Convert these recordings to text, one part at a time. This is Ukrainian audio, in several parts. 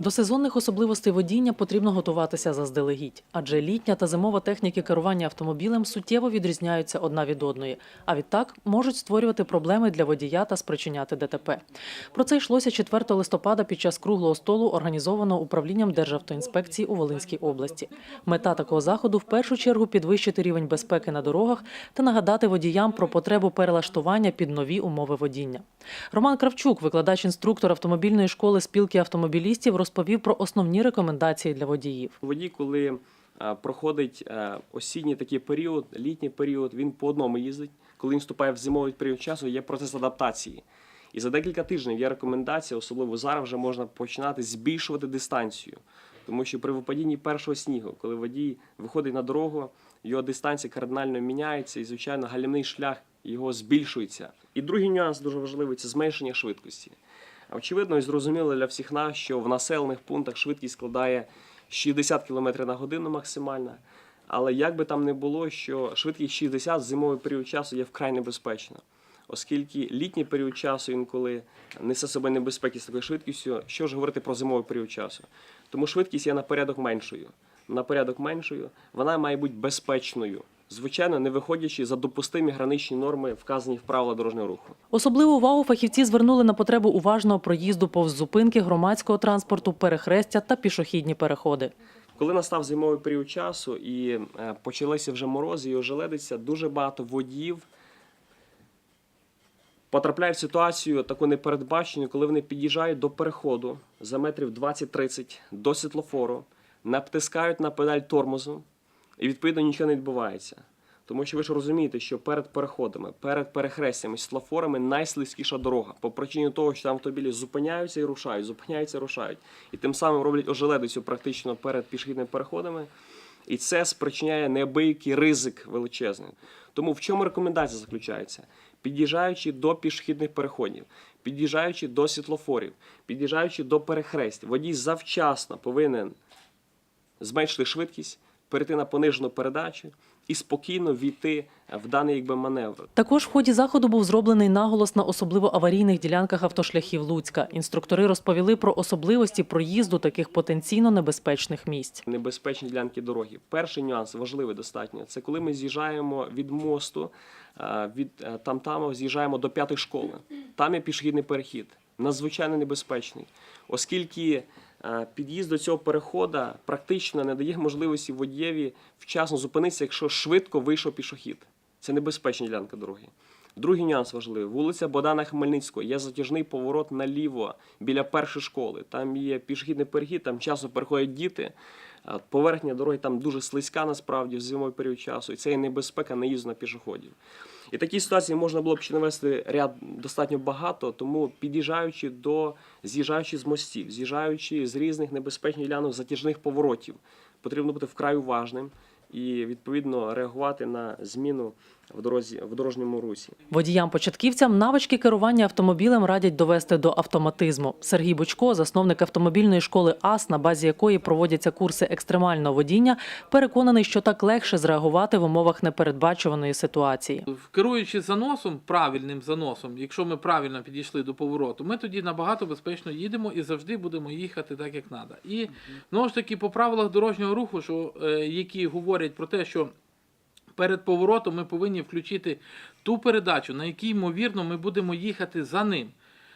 До сезонних особливостей водіння потрібно готуватися заздалегідь, адже літня та зимова техніки керування автомобілем суттєво відрізняються одна від одної, а відтак можуть створювати проблеми для водія та спричиняти ДТП. Про це йшлося 4 листопада під час круглого столу, організованого управлінням Державтоінспекції у Волинській області. Мета такого заходу в першу чергу підвищити рівень безпеки на дорогах та нагадати водіям про потребу перелаштування під нові умови водіння. Роман Кравчук, викладач-інструктор автомобільної школи спілки автомобілістів, розповів про основні рекомендації для водіїв. Водій, коли е, проходить е, осінній такий період, літній період, він по одному їздить. Коли він вступає в зимовий період часу, є процес адаптації. І за декілька тижнів є рекомендація, особливо зараз вже можна починати збільшувати дистанцію. Тому що при випадінні першого снігу, коли водій виходить на дорогу, його дистанція кардинально міняється, і, звичайно, галімний шлях його збільшується. І другий нюанс дуже важливий це зменшення швидкості. Очевидно і зрозуміло для всіх нас, що в населених пунктах швидкість складає 60 км на годину максимальна. Але як би там не було, що швидкість 60 в зимовий період часу є вкрай небезпечна, оскільки літній період часу інколи несе себе небезпеки з такою швидкістю, що ж говорити про зимовий період часу. Тому швидкість є на порядок меншою. На порядок меншою вона має бути безпечною, звичайно, не виходячи за допустимі граничні норми, вказані в правила дорожнього руху. Особливу увагу фахівці звернули на потребу уважного проїзду повз зупинки громадського транспорту, перехрестя та пішохідні переходи. Коли настав зимовий період часу і е, почалися вже морози і ожеледиться, дуже багато водіїв потрапляють в ситуацію таку непередбачену, коли вони під'їжджають до переходу за метрів 20-30 до світлофору, натискають на педаль тормозу, і відповідно нічого не відбувається. Тому що ви ж розумієте, що перед переходами, перед перехрестями, світлофорами найслизькіша дорога по причині того, що там автомобілі зупиняються і рушають, зупиняються і рушають. І тим самим роблять ожеледицю практично перед пішохідними переходами. І це спричиняє неабиякий ризик величезний. Тому в чому рекомендація заключається? Під'їжджаючи до пішохідних переходів, під'їжджаючи до світлофорів, під'їжджаючи до перехресть, водій завчасно повинен зменшити швидкість, перейти на понижену передачу і спокійно війти в даний якби маневр. Також в ході заходу був зроблений наголос на особливо аварійних ділянках автошляхів Луцька. Інструктори розповіли про особливості проїзду таких потенційно небезпечних місць. небезпечні ділянки дороги. Перший нюанс важливий достатньо. Це коли ми з'їжджаємо від мосту, е, від е, там-там з'їжджаємо до п'ятої школи. Там є пішохідний перехід, надзвичайно небезпечний, оскільки під'їзд до цього переходу практично не дає можливості водієві вчасно зупинитися, якщо швидко вийшов пішохід. Це небезпечна ділянка дороги. Другий нюанс важливий. Вулиця Богдана Хмельницького. Є затяжний поворот наліво біля першої школи. Там є пішохідний перехід, там часто переходять діти. Поверхня дороги там дуже слизька насправді в зимовий період часу, і це є небезпека наїзду на пішоходів. І такі ситуації можна було б ще навести ряд достатньо багато, тому під'їжджаючи до з'їжджаючи з мостів, з'їжджаючи з різних небезпечних ділянок затяжних поворотів, потрібно бути вкрай уважним і відповідно реагувати на зміну в дорозі в дорожньому русі. Водіям-початківцям навички керування автомобілем радять довести до автоматизму. Сергій Бучко, засновник автомобільної школи АС, на базі якої проводяться курси екстремального водіння, переконаний, що так легше зреагувати в умовах непередбачуваної ситуації. Керуючи заносом, правильним заносом, якщо ми правильно підійшли до повороту, ми тоді набагато безпечно їдемо і завжди будемо їхати так, як треба. І знову ж таки, по правилах дорожнього руху, що, е, які говорять про те, що перед поворотом ми повинні включити ту передачу, на якій, ймовірно, ми будемо їхати за ним.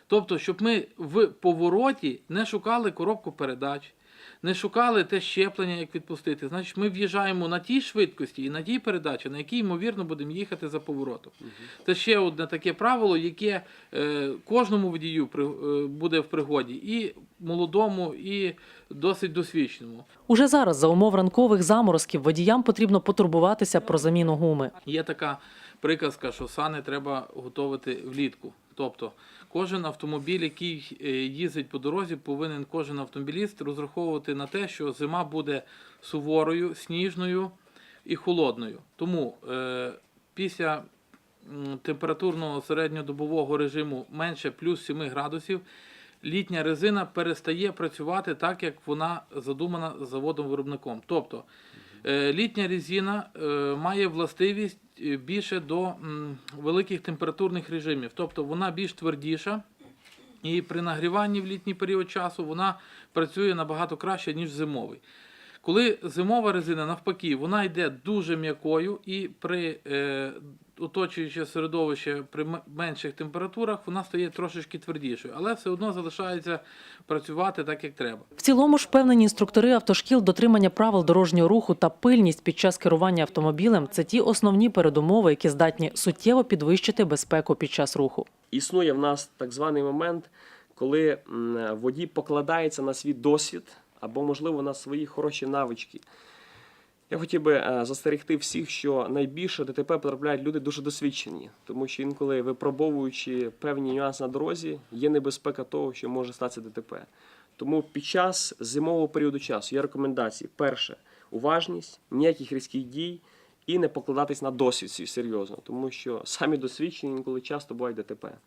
Тобто, щоб ми в повороті не шукали коробку передач, не шукали те щеплення, як відпустити. Значить, ми в'їжджаємо на тій швидкості і на тій передачі, на якій, ймовірно, будемо їхати за поворотом. Це ще одне таке правило, яке е, кожному водію при, е, буде в пригоді, і молодому, і досить досвідченому. Уже зараз, за умов ранкових заморозків, водіям потрібно потурбуватися про заміну гуми. Є така приказка, що сани треба готувати влітку. Тобто кожен автомобіль, який е, їздить по дорозі, повинен кожен автомобіліст розраховувати на те, що зима буде суворою, сніжною і холодною. Тому е, після температурного середньодобового режиму менше плюс 7 градусів. Літня резина перестає працювати так, як вона задумана заводом-виробником. Тобто Е, Літня резина е, має властивість більше до великих температурних режимів, тобто вона більш твердіша І при нагріванні в літній період часу вона працює набагато краще, ніж зимовий. Коли зимова резина, навпаки, вона йде дуже м'якою і при е, оточуюче середовище при м- менших температурах вона стає трошечки твердішою, але все одно залишається працювати так, як треба. В цілому ж впевнені інструктори автошкіл дотримання правил дорожнього руху та пильність під час керування автомобілем це ті основні передумови, які здатні суттєво підвищити безпеку під час руху. Існує в нас так званий момент, коли водій покладається на свій досвід або, можливо, на свої хороші навички. Я хотів би е, застерегти всіх, що найбільше ДТП потрапляють люди дуже досвідчені, тому що інколи випробовуючи певні нюанси на дорозі, є небезпека того, що може статися ДТП. Тому під час зимового періоду часу є рекомендації: перше уважність, ніяких різких дій і не покладатись на досвід свій серйозно, тому що самі досвідчені інколи часто бувають ДТП.